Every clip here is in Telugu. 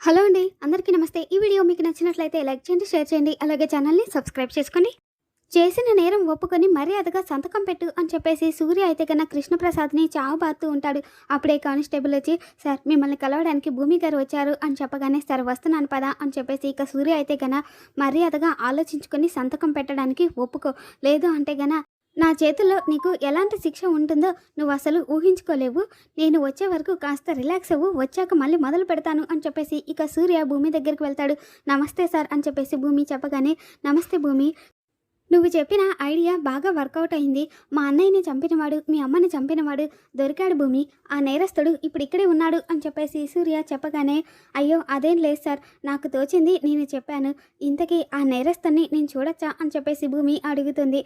హలో అండి అందరికీ నమస్తే. ఈ వీడియో మీకు నచ్చినట్లయితే లైక్ చేయండి షేర్ చేయండి అలాగే ఛానల్ని సబ్స్క్రైబ్ చేసుకోండి చేసిన నేరం ఒప్పుకొని మర్యాదగా సంతకం పెట్టు అని చెప్పేసి సూర్య అయితే కన్నా కృష్ణప్రసాద్ని చావబారుతూ ఉంటాడు. అప్పుడే కానిస్టేబుల్ వచ్చి సార్ మిమ్మల్ని కలవడానికి భూమి గారు వచ్చారు అని చెప్పగానే సార్ వస్తున్నాను పదా అని చెప్పేసి ఇక సూర్య అయితే కన్నా మర్యాదగా ఆలోచించుకొని సంతకం పెట్టడానికి ఒప్పుకో. లేదు అంటే గన నా చేతిలో నీకు ఎలాంటి శిక్ష ఉంటుందో నువ్వు అసలు ఊహించుకోలేవు. నేను వచ్చే వరకు కాస్త రిలాక్స్ అవ్వు. వచ్చాక మళ్ళీ మొదలు పెడతాను అని చెప్పేసి ఇక సూర్య భూమి దగ్గరికి వెళ్తాడు. నమస్తే సార్ అని చెప్పేసి భూమి చెప్పగానే నమస్తే భూమి. నువ్వు చెప్పిన ఐడియా బాగా వర్కౌట్ అయింది. మా అన్నయ్యని చంపినవాడు మీ అమ్మని చంపినవాడు దొరికాడు భూమి. ఆ నేరస్తుడు ఇప్పుడు ఇక్కడే ఉన్నాడు అని చెప్పేసి సూర్య చెప్పగానే అయ్యో అదేం లేదు సార్ నాకు తోచింది నేను చెప్పాను. ఇంతకీ ఆ నేరస్తుని నేను చూడొచ్చా అని చెప్పేసి భూమి అడుగుతుంది.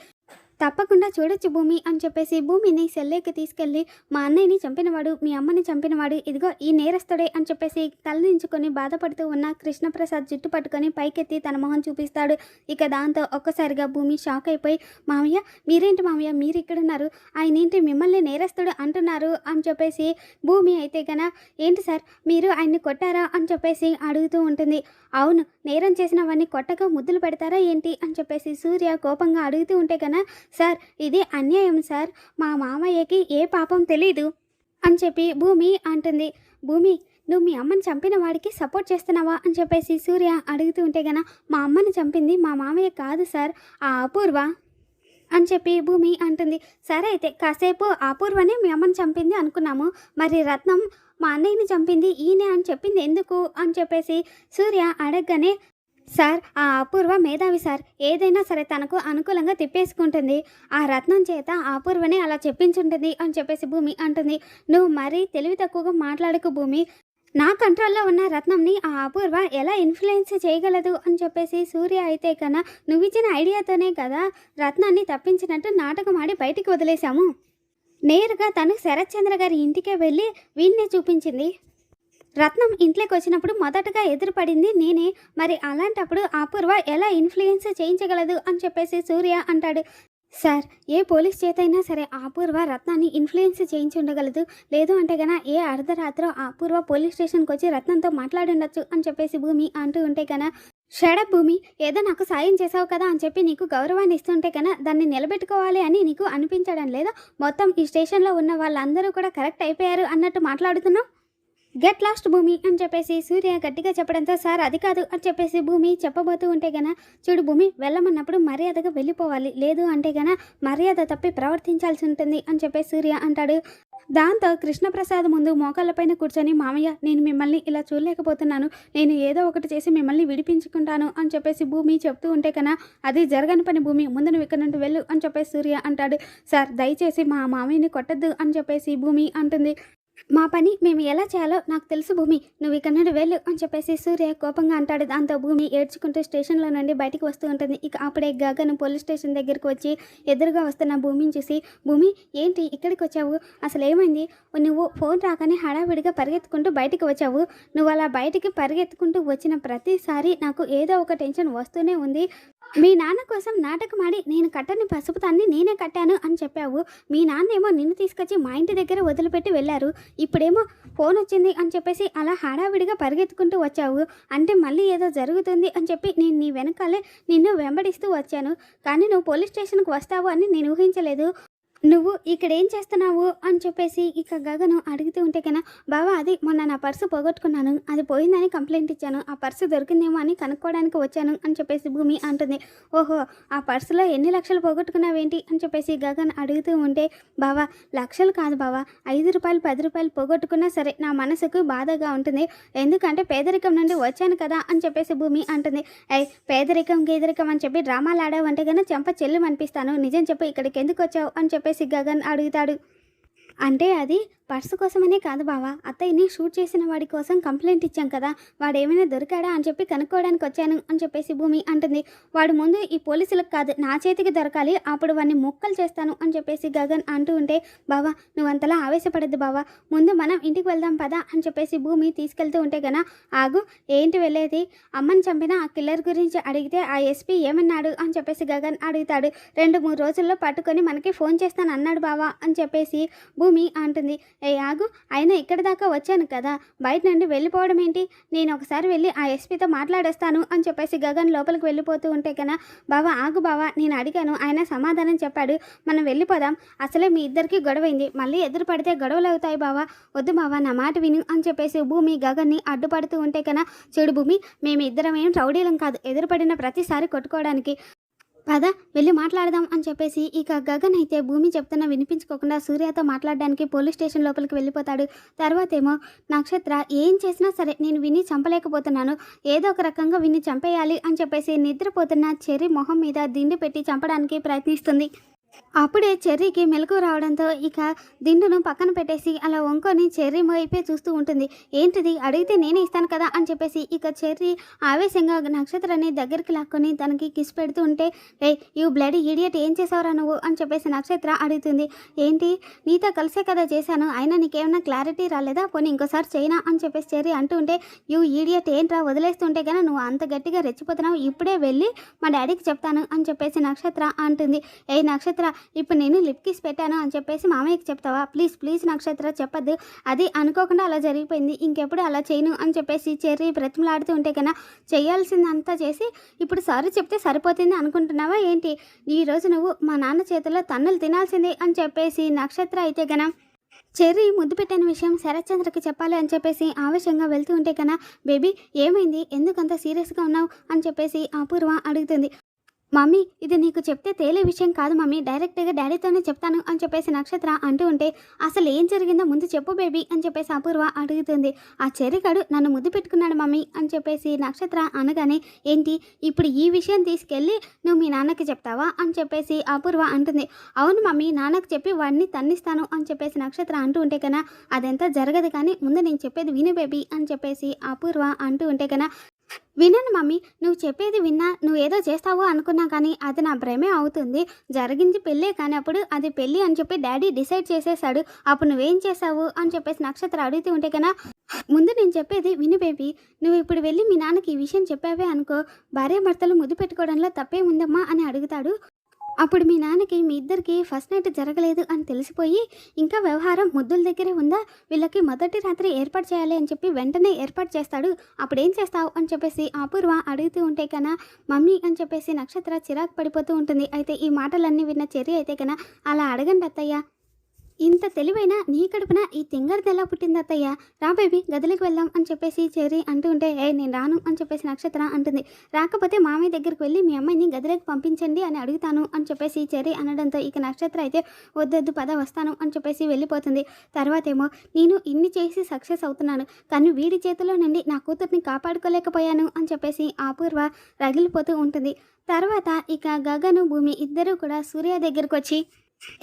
తప్పకుండా చూడొచ్చు భూమి అని చెప్పేసి భూమిని సెల్లేకి తీసుకెళ్ళి మా అన్నయ్యని చంపినవాడు మీ అమ్మని చంపినవాడు ఇదిగో ఈ నేరస్తుడే అని చెప్పేసి తలదించుకొని బాధపడుతూ ఉన్న కృష్ణప్రసాద్ జుట్టు పట్టుకొని పైకెత్తి తన మొహం చూపిస్తాడు. ఇక దాంతో ఒక్కసారిగా భూమి షాక్ అయిపోయి మామయ్య మీరేంటి మామయ్య? మీరు ఇక్కడున్నారు. ఆయన ఏంటి మిమ్మల్ని నేరస్తుడు అంటున్నారు? అని చెప్పేసి భూమి అయితే గన ఏంటి సార్ మీరు ఆయన్ని కొట్టారా? అని చెప్పేసి అడుగుతూ ఉంటుంది. అవును నేరం చేసినవన్నీ కొట్టగా ముద్దులు పెడతారా ఏంటి? అని చెప్పేసి సూర్య కోపంగా అడుగుతూ ఉంటే కన్నా సార్ ఇది అన్యాయం సార్. మా మామయ్యకి ఏ పాపం తెలీదు అని చెప్పి భూమి అంటుంది. భూమి నువ్వు మీ అమ్మని చంపిన వాడికి సపోర్ట్ చేస్తున్నావా? అని చెప్పేసి సూర్య అడుగుతూ ఉంటే గన మా అమ్మని చంపింది మా మామయ్య కాదు సార్. ఆ అపూర్వ అని చెప్పి భూమి అంటుంది. సరే అయితే కాసేపు అపూర్వనే మీ అమ్మని చంపింది అనుకున్నాము. మరి రత్నం మా అన్నయ్యని చంపింది ఈయనే అని చెప్పింది ఎందుకు? అని చెప్పేసి సూర్య అడగగానే సార్ ఆ అపూర్వ మేధావి సార్ ఏదైనా సరే తనకు అనుకూలంగా తిప్పేసుకుంటుంది. ఆ రత్నం చేత ఆ అపూర్వనే అలా చెప్పించుంటుంది అని చెప్పేసి భూమి అంటుంది. నువ్వు మరీ తెలివి తక్కువగా మాట్లాడకు భూమి. నా కంట్రోల్లో ఉన్న రత్నంని ఆ అపూర్వ ఎలా ఇన్ఫ్లుయెన్స్ చేయగలదు అని చెప్పేసి సూర్య అయితే కన్నా నువ్విచ్చిన ఐడియాతోనే కదా రత్నాన్ని తప్పించినట్టు నాటకం ఆడి బయటికి వదిలేశాము. నేరుగా తను శరత్చంద్ర గారి ఇంటికే వెళ్ళి వీణ్ణి చూపించింది. రత్నం ఇంట్లోకి వచ్చినప్పుడు మొదటగా ఎదురుపడింది నేనే. మరి అలాంటప్పుడు అపూర్వ ఎలా ఇన్ఫ్లుయెన్స్ చేయించగలదు అని చెప్పేసి సూర్య అంటాడు. సార్ ఏ పోలీస్ చేతైనా సరే అపూర్వ రత్నాన్ని ఇన్ఫ్లుయెన్స్ చేయించి ఉండగలదు లేదు అంటే గన ఏ అర్ధరాత్రో అపూర్వ పోలీస్ స్టేషన్కి వచ్చి రత్నంతో మాట్లాడుండొచ్చు అని చెప్పేసి భూమి అంటూ ఉంటే కన షడప్ భూమి ఏదో నాకు సాయం చేసావు కదా అని చెప్పి నీకు గౌరవాన్ని ఇస్తుంటే కన్నా దాన్ని నిలబెట్టుకోవాలి అని నీకు అనిపించడం లేదా? మొత్తం ఈ స్టేషన్లో ఉన్న వాళ్ళందరూ కూడా కరెక్ట్ అయిపోయారు అన్నట్టు మాట్లాడుతున్నావు? గెట్ లాస్ట్ భూమి అని చెప్పేసి సూర్య గట్టిగా చెప్పడంతో సార్ అది కాదు అని చెప్పేసి భూమి చెప్పబోతూ ఉంటే గన చూడు భూమి వెళ్ళమన్నప్పుడు మర్యాదగా వెళ్ళిపోవాలి. లేదు అంటే గన మర్యాద తప్పి ప్రవర్తించాల్సి ఉంటుంది అని చెప్పేసి సూర్య అంటాడు. దాంతో కృష్ణప్రసాద్ ముందు మోకాళ్ళపైన కూర్చొని మామయ్య నేను మిమ్మల్ని ఇలా చూడలేకపోతున్నాను. నేను ఏదో ఒకటి చేసి మిమ్మల్ని విడిపించుకుంటాను అని చెప్పేసి భూమి చెప్తూ ఉంటే కన్నా అది జరగని పని భూమి. ముందు నువ్వు ఇక్కడ నుండి వెళ్ళు అని చెప్పేసి సూర్య అంటాడు. సార్ దయచేసి మా మామయ్యని కొట్టద్దు అని చెప్పేసి భూమి అంటుంది. మా పని మేము ఎలా చేయాలో నాకు తెలుసు భూమి. నువ్వు ఇక్కడ నుండి వెళ్ళు అని చెప్పేసి సూర్య కోపంగా అంటాడు. దాంతో భూమి ఏడ్చుకుంటూ స్టేషన్లో నుండి బయటికి వస్తూ ఉంటుంది. ఇక అప్పుడే గగన్ పోలీస్ స్టేషన్ దగ్గరికి వచ్చి ఎదురుగా వస్తున్న భూమిని చూసి భూమి ఏంటి ఇక్కడికి వచ్చావు? అసలు ఏమైంది? నువ్వు ఫోన్ రాగానే హడావిడిగా పరిగెత్తుకుంటూ బయటికి వచ్చావు. నువ్వు అలా బయటికి పరిగెత్తుకుంటూ వచ్చిన ప్రతిసారి నాకు ఏదో ఒక టెన్షన్ వస్తూనే ఉంది. మీ నాన్న కోసం నాటకం ఆడి నేను కట్టని పసుపుతాన్ని నేనే కట్టాను అని చెప్పావు. మీ నాన్నేమో నిన్ను తీసుకొచ్చి మా ఇంటి దగ్గర వదిలిపెట్టి వెళ్ళారు. ఇప్పుడేమో ఫోన్ వచ్చింది అని చెప్పేసి అలా హడావిడిగా పరిగెత్తుకుంటూ వచ్చావు. అంటే మళ్ళీ ఏదో జరుగుతుంది అని చెప్పి నేను నీ వెనకాలే నిన్ను వెంబడిస్తూ వచ్చాను. కానీ నువ్వు పోలీస్ స్టేషన్కి వస్తావు అని నేను ఊహించలేదు. నువ్వు ఇక్కడ ఏం చేస్తున్నావు? అని చెప్పేసి ఇక గగను అడుగుతూ ఉంటే కన్నా బావా అది మొన్న నా పర్సు పోగొట్టుకున్నాను. అది పోయిందని కంప్లైంట్ ఇచ్చాను. ఆ పర్సు దొరికిందేమో అని కనుక్కోవడానికి వచ్చాను అని చెప్పేసి భూమి అంటుంది. ఓహో ఆ పర్సులో ఎన్ని లక్షలు పోగొట్టుకున్నావేంటి? అని చెప్పేసి గగన్ అడుగుతూ ఉంటే బావా లక్షలు కాదు బావా. ఐదు రూపాయలు పది రూపాయలు పోగొట్టుకున్నా సరే నా మనసుకు బాధగా ఉంటుంది. ఎందుకంటే పేదరికం నుండి వచ్చాను కదా అని చెప్పేసి భూమి అంటుంది. అయ్ పేదరికం గేదరికం అని చెప్పి డ్రామాలు ఆడావంటే కన్నా చెంప చెల్లు అనిపిస్తాను. నిజం చెప్పు ఇక్కడికి ఎందుకు వచ్చావు? అని చెప్పేసి గగన్ అడుగుతాడు. అంటే అది పర్సు కోసమనే కాదు బావా. అత్తయ్యని షూట్ చేసిన వాడి కోసం కంప్లైంట్ ఇచ్చాం కదా. వాడు ఏమైనా దొరికాడా అని చెప్పి కనుక్కోవడానికి వచ్చాను అని చెప్పేసి భూమి అంటుంది. వాడు ముందు ఈ పోలీసులకు కాదు నా చేతికి దొరకాలి అప్పుడు వాడిని మొక్కలు చేస్తాను అని చెప్పేసి గగన్ అంటూ ఉంటే బావా నువ్వు అంతలా ఆవేశపడద్దు బావా. ముందు మనం ఇంటికి వెళ్దాం పదా అని చెప్పేసి భూమి తీసుకెళ్తూ ఉంటే గన ఆగు ఏంటి వెళ్ళేది? అమ్మని చంపిన ఆ కిల్లర్ గురించి అడిగితే ఆ ఎస్పీ ఏమన్నాడు అని చెప్పేసి గగన్ అడుగుతాడు. రెండు మూడు రోజుల్లో పట్టుకొని మనకి ఫోన్ చేస్తాను అన్నాడు బావా అని చెప్పేసి భూమి అంటుంది. ఏ ఆగు. అయినా ఇక్కడి దాకా వచ్చాను కదా. బయట నుండి వెళ్ళిపోవడం ఏంటి? నేను ఒకసారి వెళ్ళి ఆ ఎస్పీతో మాట్లాడేస్తాను అని చెప్పేసి గగన్ లోపలికి వెళ్ళిపోతూ ఉంటే కన్నా బావా ఆగు బావా. నేను అడిగాను. ఆయన సమాధానం చెప్పాడు. మనం వెళ్ళిపోదాం. అసలే మీ ఇద్దరికి గొడవైంది. మళ్ళీ ఎదురు పడితే గొడవలు అవుతాయి బావా. వద్దు బావా నా మాట విను అని చెప్పేసి భూమి గగన్ని అడ్డుపడుతూ ఉంటే కన్నా చెడు భూమి మేము ఇద్దరం ఏం రౌడీలం కాదు. ఎదురుపడిన ప్రతిసారి కొట్టుకోవడానికి. పద వెళ్ళి మాట్లాడదాం అని చెప్పేసి ఇక గగన్ అయితే భూమి చెప్తున్నా వినిపించుకోకుండా సూర్యతో మాట్లాడడానికి పోలీస్ స్టేషన్ లోపలికి వెళ్ళిపోతాడు. తర్వాత ఏమో నక్షత్ర ఏం చేసినా సరే నేను విని చంపలేకపోతున్నాను. ఏదో ఒక రకంగా విని చంపేయాలి అని చెప్పేసి నిద్రపోతున్న చెర్రీ మొహం మీద దిండు పెట్టి చంపడానికి ప్రయత్నిస్తుంది. అప్పుడే చెర్రీకి మెలకు రావడంతో ఇక దిండును పక్కన పెట్టేసి అలా వంకొని చెర్రీ వైపే చూస్తూ ఉంటుంది. ఏంటిది? అడిగితే నేనే ఇస్తాను కదా అని చెప్పేసి ఇక చెర్రీ ఆవేశంగా నక్షత్రాన్ని దగ్గరికి లాక్కొని తనకి కిస్ పెడుతూ ఉంటే ఏ యూ బ్లడ్ ఈడియట్ ఏం చేసావురా నువ్వు? అని చెప్పేసి నక్షత్ర అడుగుతుంది. ఏంటి? నీతో కలిసే కదా చేశాను. అయినా నీకేమైనా క్లారిటీ రాలేదా? పోనీ ఇంకోసారి చైనా అని చెప్పేసి చెర్రీ అంటూ ఉంటే యూ ఈడియట్ ఏంట్రా? వదిలేస్తుంటే కానీ నువ్వు అంత గట్టిగా రెచ్చిపోతున్నావు. ఇప్పుడే వెళ్ళి మా డాడీకి చెప్తాను అని చెప్పేసి నక్షత్ర అంటుంది. ఏ నక్షత్ర ఇప్పుడు నేను లిప్ కిస్ పెట్టాను అని చెప్పేసి మామయ్యకి చెప్తావా? ప్లీజ్ ప్లీజ్ నక్షత్ర చెప్పద్దు అది అనుకోకుండా అలా జరిగిపోయింది. ఇంకెప్పుడు అలా చేయను అని చెప్పేసి చెర్రీ బ్రతిమలాడుతూ ఉంటే కన్నా చేయాల్సిందంతా చేసి ఇప్పుడు సారీ చెప్తే సరిపోతుంది అనుకుంటున్నావా ఏంటి? ఈరోజు నువ్వు మా నాన్న చేతిలో తన్నులు తినాల్సిందే అని చెప్పేసి నక్షత్ర అయితే గనం చెర్రీ ముద్దు పెట్టిన విషయం శరత్చంద్రకి చెప్పాలి అని చెప్పేసి ఆవేశంగా వెళ్తూ ఉంటే కన్నా బేబీ ఏమైంది? ఎందుకంత సీరియస్గా ఉన్నావు? అని చెప్పేసి అపూర్వ అడుగుతుంది. మమ్మీ ఇది నీకు చెప్తే తేలే విషయం కాదు మమ్మీ డైరెక్ట్గా డాడీతోనే చెప్తాను అని చెప్పేసి నక్షత్ర అంటూ ఉంటే అసలు ఏం జరిగిందో ముందు చెప్పు బేబీ అని చెప్పేసి అపూర్వ అడుగుతుంది. ఆ చెరిగాడు నన్ను ముద్దు పెట్టుకున్నాడు మమ్మీ అని చెప్పేసి నక్షత్ర అనగానే ఏంటి? ఇప్పుడు ఈ విషయం తీసుకెళ్ళి నువ్వు మీ నాన్నకి చెప్తావా? అని చెప్పేసి అపూర్వ అంటుంది. అవును మమ్మీ నాన్నకి చెప్పి వాడిని తన్నిస్తాను అని చెప్పేసి నక్షత్ర అంటూ ఉంటే కన్నా అదంతా జరగదు కానీ ముందు నేను చెప్పేది విను బేబీ అని చెప్పేసి అపూర్వ అంటూ ఉంటే కన్నా వినను మమ్మీ. నువ్వు చెప్పేది విన్నా నువ్వు ఏదో చేస్తావో అనుకున్నా కానీ అది నా భ్రమే అవుతుంది. జరిగింది పెళ్ళే కానీ అప్పుడు అది పెళ్ళి అని చెప్పి డాడీ డిసైడ్ చేసేసాడు అప్పుడు నువ్వేం చేసావు అని చెప్పేసి నక్షత్ర అడుగుతూ ఉంటే కన్నా ముందు నేను చెప్పేది విను బేబీ. నువ్వు ఇప్పుడు వెళ్ళి మీ నాన్నకి ఈ విషయం చెప్పావే అనుకో. భార్య భర్తలు ముద్దు పెట్టుకోవడంలో తప్పే ఉందమ్మా అని అడుగుతాడు. అప్పుడు మీ నాన్నకి మీ ఇద్దరికి ఫస్ట్ నైట్ జరగలేదు అని తెలిసిపోయి ఇంకా వ్యవహారం ముద్దుల దగ్గరే ఉందా? వీళ్ళకి మొదటి రాత్రి ఏర్పాటు చేయాలి అని చెప్పి వెంటనే ఏర్పాటు చేస్తాడు. అప్పుడు ఏం చేస్తావు? అని చెప్పేసి అపూర్వ అడుగుతూ ఉంటే కన్నా మమ్మీ అని చెప్పేసి నక్షత్ర చిరాకు పడిపోతూ ఉంటుంది. అయితే ఈ మాటలన్నీ విన్న చెర్రి అయితే కన్నా అలా అడగండి అత్తయ్య. ఇంత తెలివైన నీ కడుపున ఈ తింగరిది ఎలా పుట్టింది అత్తయ్య? రా బేబీ గదిలోకి వెళ్దాం అని చెప్పేసి చెర్రి అంటూ ఉంటే ఏ నేను రాను అని చెప్పేసి నక్షత్ర అంటుంది. రాకపోతే మామయ్య దగ్గరికి వెళ్ళి మీ అమ్మాయిని గదిలోకి పంపించండి అని అడుగుతాను అని చెప్పేసి చెర్రి అనడంతో ఇక నక్షత్ర అయితే వద్దొద్దు పద వస్తాను అని చెప్పేసి వెళ్ళిపోతుంది. తర్వాత ఏమో నేను ఇన్ని చేసి సక్సెస్ అవుతున్నాను కానీ వీడి చేతిలో నుండి నా కూతుర్ని కాపాడుకోలేకపోయాను అని చెప్పేసి అపూర్వ రగిలిపోతూ ఉంటుంది. తర్వాత ఇక గగను భూమి ఇద్దరూ కూడా సూర్య దగ్గరకు వచ్చి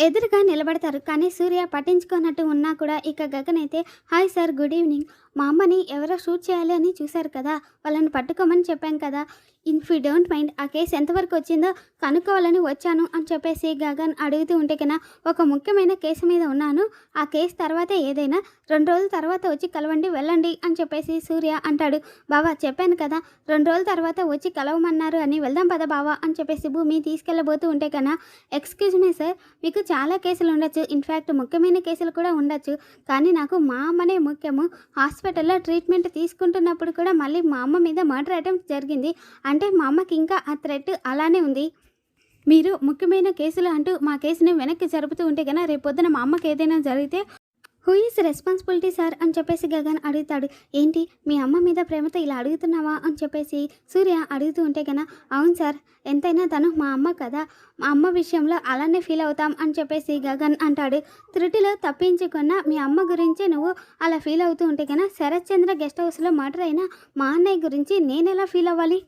ఎదురుగా నిలబడతారు. కానీ సూర్య పట్టించుకున్నట్టు ఉన్నా కూడా ఇక గగన్ అయితే హాయ్ సార్ గుడ్ ఈవినింగ్. మా అమ్మని ఎవరో షూట్ చేయాలి అని చూశారు కదా వాళ్ళని పట్టుకోమని చెప్పాం కదా. ఇన్ యూ డోంట్ మైండ్ ఆ కేసు ఎంతవరకు వచ్చిందో కనుక్కోవాలని వచ్చాను అని చెప్పేసి గగన్ అడుగుతూ ఉంటే కన్నా ఒక ముఖ్యమైన కేసు మీద ఉన్నాను. ఆ కేసు తర్వాత ఏదైనా రెండు రోజుల తర్వాత వచ్చి కలవండి వెళ్ళండి అని చెప్పేసి సూర్య అంటాడు. బావా చెప్పాను కదా రెండు రోజుల తర్వాత వచ్చి కలవమన్నారు అని వెళ్దాం పద బావా అని చెప్పేసి భూమి తీసుకెళ్ళబోతూ ఉంటే కన్నా ఎక్స్క్యూజ్ మీ సార్ మీకు చాలా కేసులు ఉండొచ్చు. ఇన్ఫ్యాక్ట్ ముఖ్యమైన కేసులు కూడా ఉండొచ్చు. కానీ నాకు మా అమ్మనే ముఖ్యము. హాస్పిటల్లో ట్రీట్మెంట్ తీసుకుంటున్నప్పుడు కూడా మళ్ళీ మా అమ్మ మీద మర్డర్ అటెంప్ట్ జరిగింది. అంటే మా అమ్మకి ఇంకా ఆ థ్రెట్ అలానే ఉంది. మీరు ముఖ్యమైన కేసులు అంటూ మా కేసుని వెనక్కి జరుపుతూ ఉంటే కన్నా రేపొద్దున మా అమ్మకి ఏదైనా జరిగితే హూ ఈస్ రెస్పాన్సిబిలిటీ సార్ అని చెప్పేసి గగన్ అడుగుతాడు. ఏంటి? మీ అమ్మ మీద ప్రేమతో ఇలా అడుగుతున్నావా? అని చెప్పేసి సూర్య అడుగుతూ ఉంటే కన్నా అవును సార్ ఎంతైనా తను మా అమ్మ కదా. మా అమ్మ విషయంలో అలానే ఫీల్ అవుతాం అని చెప్పేసి గగన్ అంటాడు. త్రుటిలో తప్పించుకున్న మీ అమ్మ గురించి నువ్వు అలా ఫీల్ అవుతూ ఉంటే కన్నా శరత్ చంద్ర గెస్ట్ హౌస్లో మర్డర్ అయిన మా అన్నయ్య గురించి నేను ఎలా ఫీల్ అవ్వాలి?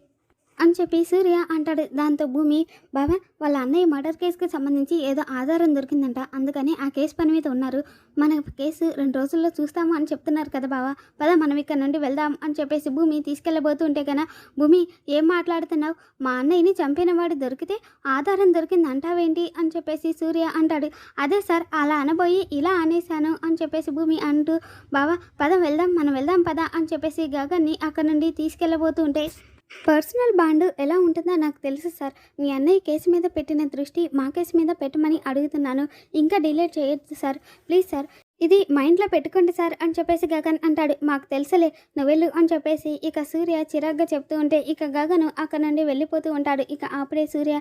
అని చెప్పి సూర్య అంటాడు. దాంతో భూమి బాబా వాళ్ళ అన్నయ్య మర్డర్ కేసుకి సంబంధించి ఏదో ఆధారం దొరికిందంట. అందుకని ఆ కేసు పని మీద ఉన్నారు. మన కేసు రెండు రోజుల్లో చూస్తాము అని చెప్తున్నారు కదా బావా. పద మనం ఇక్కడ నుండి వెళ్దాం అని చెప్పేసి భూమి తీసుకెళ్ళబోతూ ఉంటే కన్నా భూమి ఏం మాట్లాడుతున్నావు? మా అన్నయ్యని చంపిన వాడు దొరికితే ఆధారం దొరికింది అంటావేంటి అని చెప్పేసి సూర్య అంటాడు. అదే సార్ అలా అనబోయి ఇలా అనేశాను అని చెప్పేసి భూమి అంటూ బావా పద వెళ్దాం మనం వెళ్దాం పద అని చెప్పేసి గగన్ని అక్కడ నుండి తీసుకెళ్ళబోతూ ఉంటే పర్సనల్ బాండ్ ఎలా ఉంటుందో నాకు తెలుసు సార్. మీ అన్నయ్య కేసు మీద పెట్టిన దృష్టి మా కేసు మీద పెట్టమని అడుగుతున్నాను. ఇంకా డిలే చేయొద్దు సార్. ప్లీజ్ సార్ ఇది మైండ్లో పెట్టుకోండి సార్ అని చెప్పేసి గగన్ అంటాడు. మాకు తెలుసులే నువ్వు వెళ్ళు అని చెప్పేసి ఇక సూర్య చిరాగ్గా చెప్తూ ఉంటే ఇక గగన్ అక్కడ నుండి వెళ్ళిపోతూ ఉంటాడు. ఇక అప్పుడే సూర్య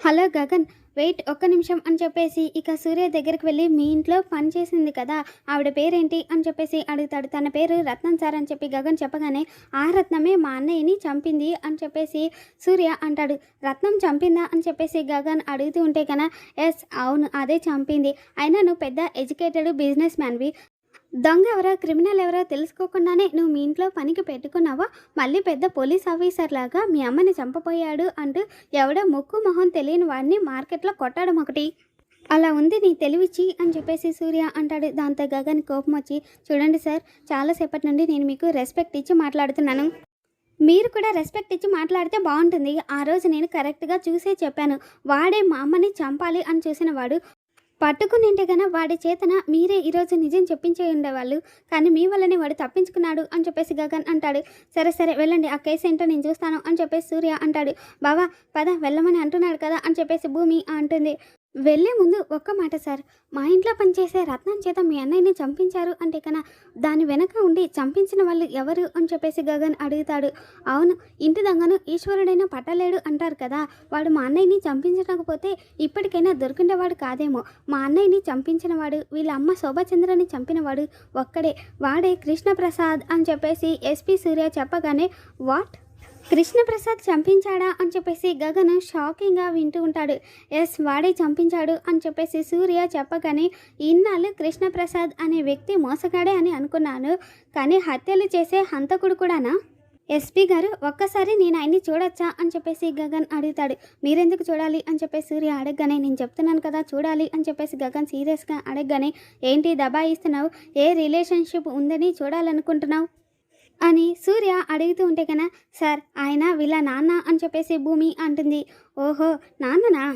హలో గగన్ వెయిట్ ఒక్క నిమిషం అని చెప్పేసి ఇక సూర్య దగ్గరికి వెళ్ళి మీ ఇంట్లో పని చేసింది కదా ఆవిడ పేరేంటి అని చెప్పేసి అడుగుతాడు. తన పేరు రత్నం సార్ అని చెప్పి గగన్ చెప్పగానే ఆ రత్నమే మా అన్నయ్యని చంపింది అని చెప్పేసి సూర్య అంటాడు. రత్నం చంపిందా అని చెప్పేసి గగన్ అడుగుతూ ఉంటే కన్నా ఎస్ అవును అదే చంపింది. అయినా నువ్వు పెద్ద ఎడ్యుకేటెడ్ బిజినెస్ మ్యాన్వి. దొంగ ఎవరో క్రిమినల్ ఎవరో తెలుసుకోకుండానే నువ్వు మీ ఇంట్లో పనికి పెట్టుకున్నావా మళ్ళీ పెద్ద పోలీస్ ఆఫీసర్ లాగా మీ అమ్మని చంపపోయాడు అంటూ ఎవడో ముక్కు మొహం తెలియని వాడిని మార్కెట్లో కొట్టడం ఒకటి. అలా ఉంది నీ తెలివిచ్చి అని చెప్పేసి సూర్య అంటాడు. దాంతో గగన్ కోపం వచ్చి చూడండి సార్ చాలాసేపటి నుండి నేను మీకు రెస్పెక్ట్ ఇచ్చి మాట్లాడుతున్నాను. మీరు కూడా రెస్పెక్ట్ ఇచ్చి మాట్లాడితే బాగుంటుంది. ఆ రోజు నేను కరెక్ట్గా చూసే చెప్పాను. వాడే మా అమ్మని చంపాలి అని చూసిన వాడు పట్టుకునింటే గన వాడి చేతన మీరే ఈరోజు నిజం చెప్పించే ఉండేవాళ్ళు. కానీ మీ వల్లనే వాడు తప్పించుకున్నాడు అని చెప్పేసి గగన్ అంటాడు. సరే సరే వెళ్ళండి. ఆ కేసు ఏంటో నేను చూస్తాను అని చెప్పేసి సూర్య అంటాడు. బావా పద వెళ్ళమని అంటున్నాడు కదా అని చెప్పేసి భూమి అంటుంది. వెళ్ళే ముందు ఒక్క మాట సార్. మా ఇంట్లో పనిచేసే రత్నం చేత మీ అన్నయ్యని చంపించారు అంటే కన్నా దాని వెనక ఉండి చంపించిన వాళ్ళు ఎవరు అని చెప్పేసి గగన్ అడుగుతాడు. అవును ఇంటి దొంగను ఈశ్వరుడైనా పట్టలేడు అంటారు కదా. వాడు మా అన్నయ్యని చంపించకపోతే ఇప్పటికైనా దొరికిండేవాడు కాదేమో. మా అన్నయ్యని చంపించిన వాడు వీళ్ళ అమ్మ శోభచంద్రని చంపినవాడు ఒక్కడే. వాడే కృష్ణప్రసాద్ అని చెప్పేసి ఎస్పి సూర్య చెప్పగానే వాట్? కృష్ణప్రసాద్ చంపించాడా అని చెప్పేసి గగన్ షాకింగ్గా వింటూ ఉంటాడు. ఎస్ వాడే చంపించాడు అని చెప్పేసి సూర్య చెప్పగానే ఇన్నాళ్ళు కృష్ణప్రసాద్ అనే వ్యక్తి మోసగాడే అని అనుకున్నాను. కానీ హత్యలు చేసే హంతకుడు కూడానా? ఎస్పీ గారు ఒక్కసారి నేను ఆయన్ని చూడొచ్చా? అని చెప్పేసి గగన్ అడుగుతాడు. మీరెందుకు చూడాలి? అని చెప్పేసి సూర్య అడగగానే నేను చెప్తున్నాను కదా చూడాలి? అని చెప్పేసి గగన్ సీరియస్గా అడగగానే ఏంటి దబాయిస్తున్నావు? ఏ రిలేషన్షిప్ ఉందని చూడాలనుకుంటున్నావు? అని సూర్య అడుగుతూ ఉంటే కన్నా సార్ ఆయన వీళ్ళ నాన్న అని చెప్పేసి భూమి అంటుంది. ఓహో నాన్ననా?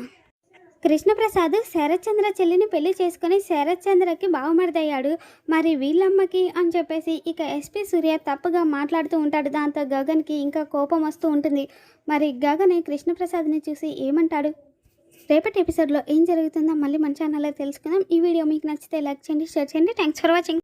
కృష్ణప్రసాద్ శరత్చంద్ర చెల్లిని పెళ్ళి చేసుకుని శరత్చంద్రకి బావమరిదయ్యాడు. మరి వీళ్ళమ్మకి అని చెప్పేసి ఇక ఎస్పీ సూర్య తప్పుగా మాట్లాడుతూ ఉంటాడు. దాంతో గగన్కి ఇంకా కోపం వస్తూ ఉంటుంది. మరి గగన్ కృష్ణప్రసాద్ని చూసి ఏమంటాడు? రేపటి ఎపిసోడ్లో ఏం జరుగుతుందో మళ్ళీ మన ఛానల్లో తెలుసుకుందాం. ఈ వీడియో మీకు నచ్చితే లైక్ చేయండి షేర్ చేయండి. Thanks for watching